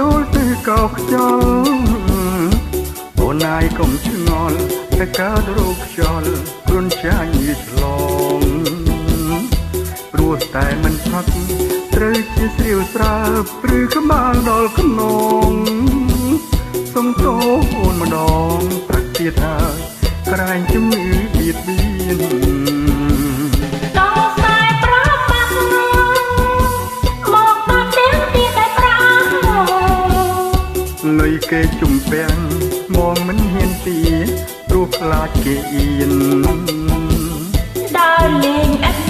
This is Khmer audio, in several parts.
ជួលទៅកោខ្យល់អូនណាយកុំឆ្ងល់តែកើតរោគខ្យល់ព្រុនចាញ់វាឆ្លងព្រោះតែមិនផុតត្រូវជាស្រីវស្រើព្រឺក្បាលដល់ខ្នងសុំទោសអូនម្ដងប្រតិទៀតហើយក្រែងជំងឺបៀតបៀន ពាំងមកមិនហ៊ានទីព្រោះខ្លាចគេអៀនដើរលេងឥត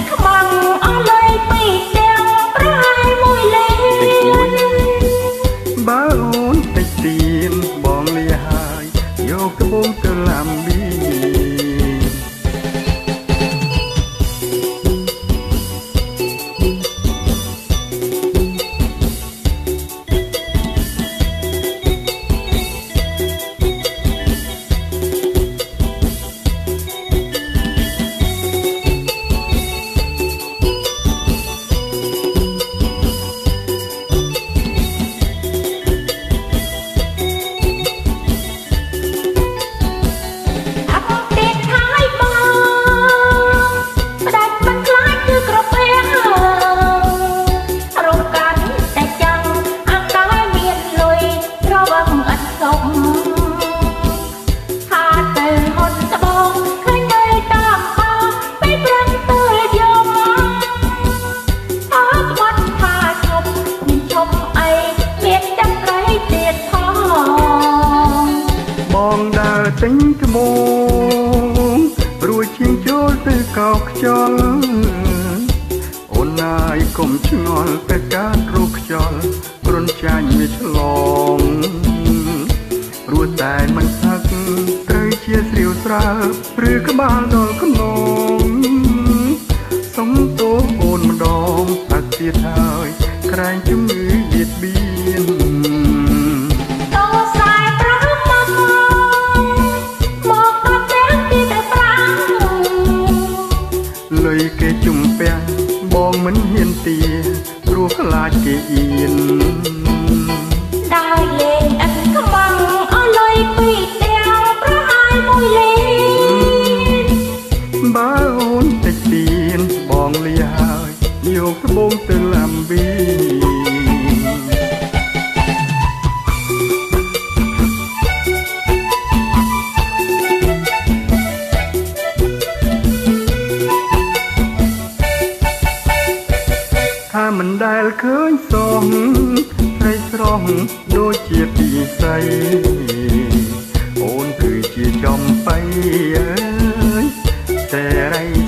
ដើរទិញត្បូងរួចឈៀងចូលទៅកោកខ្យល់អូនណាយកុំឆ្ងល់តែការរោគខ្យល់គ្រុនចាញ់វាឆ្លងព្រោះតែមិនផឹកត្រូវជាស្រាវស្រើព្រឺក្បាលដល់ខ្នងសុំទោសអូនម្ដងតាទៀតហើយក្រែងជំ ឃើញសងស្រីស្រស់ដូចជាពីស័យអូនគឺជាចំបៃអើយតែរៃ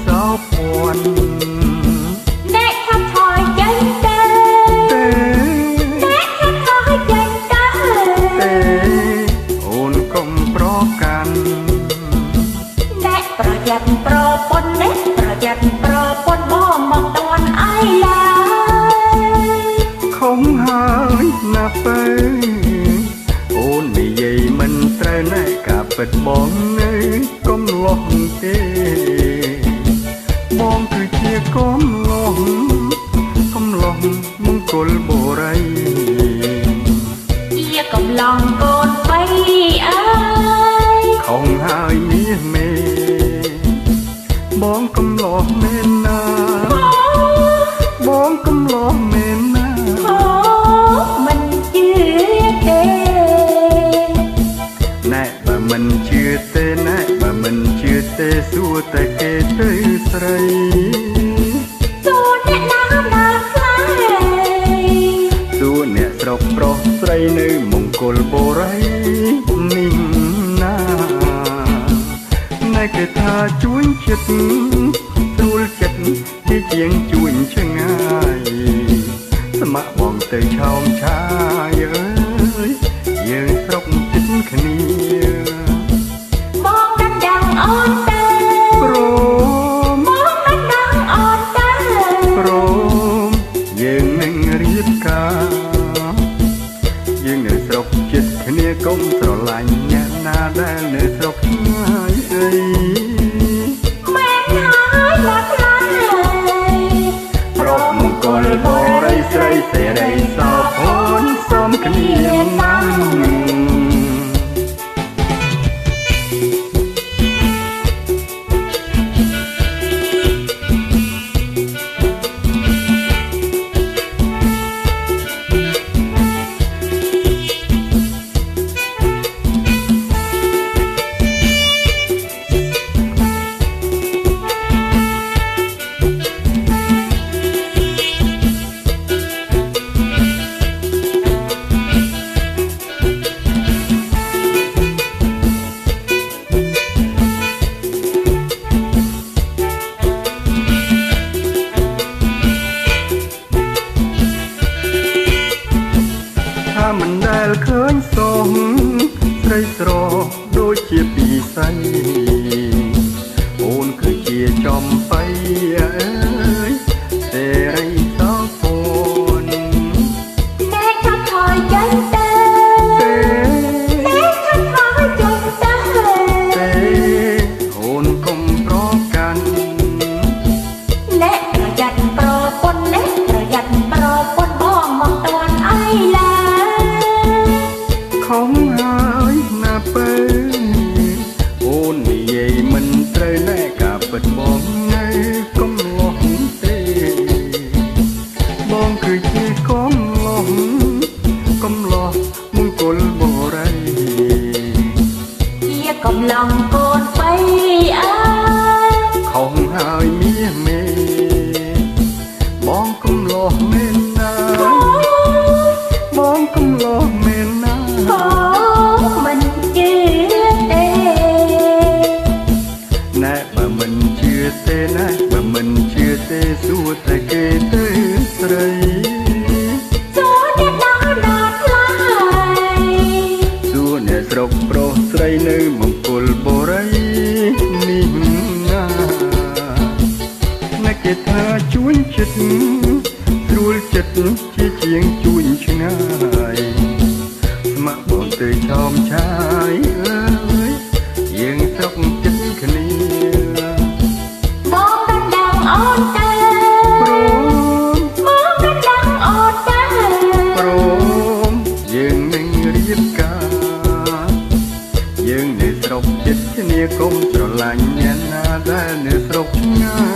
ពិតបងនៅកុំលាស់ទេ បងគឺជាកុំលាស់កុំលាស់មង្គលបរិយជាកំឡ គលបុរីនេះណាណែគេថាជួញចិត្តស្រួលចិត្តជាជាងជួញឆ្ងាយស្ម័គ្របងទៅឆោមឆាយអើយ អូនគឺជាចំបៃអើយសេរីសោពនតែខាត់ថយចាញ់ទៅតែខាត់ថយចាញ់ទៅតែអូនកុំប្រកាន់អ្នកប្រយ័ត្នប្រពន្ធអ្នកប្រយ័ត្នប្រពន្ធបងមកតាន់អីឡើយខំ កំឡុងកូនបីអើយខំហើយមាសមេបងកំលោះមែនណាអូបងកំលោះមែនណាអូមិនជឿទេណែបើមិនជឿទេណែ គេថាជួញចិត្តស្រួលចិត្តជាជាងជួញឆ្ងាយស្ម័គ្របងទៅឆោមឆាយអើយយើងស្រុកចិត្តគ្នាបងដណ្ដឹងអូនទៅព្រមបងដណ្ដឹងអូនទៅព្រមយើងនឹងរៀបការយើងនៅស្រុកចិត្តគ្នាកុំស្រឡាញ់អ្នកណាដែលនៅស្រុកឆ្ងាយ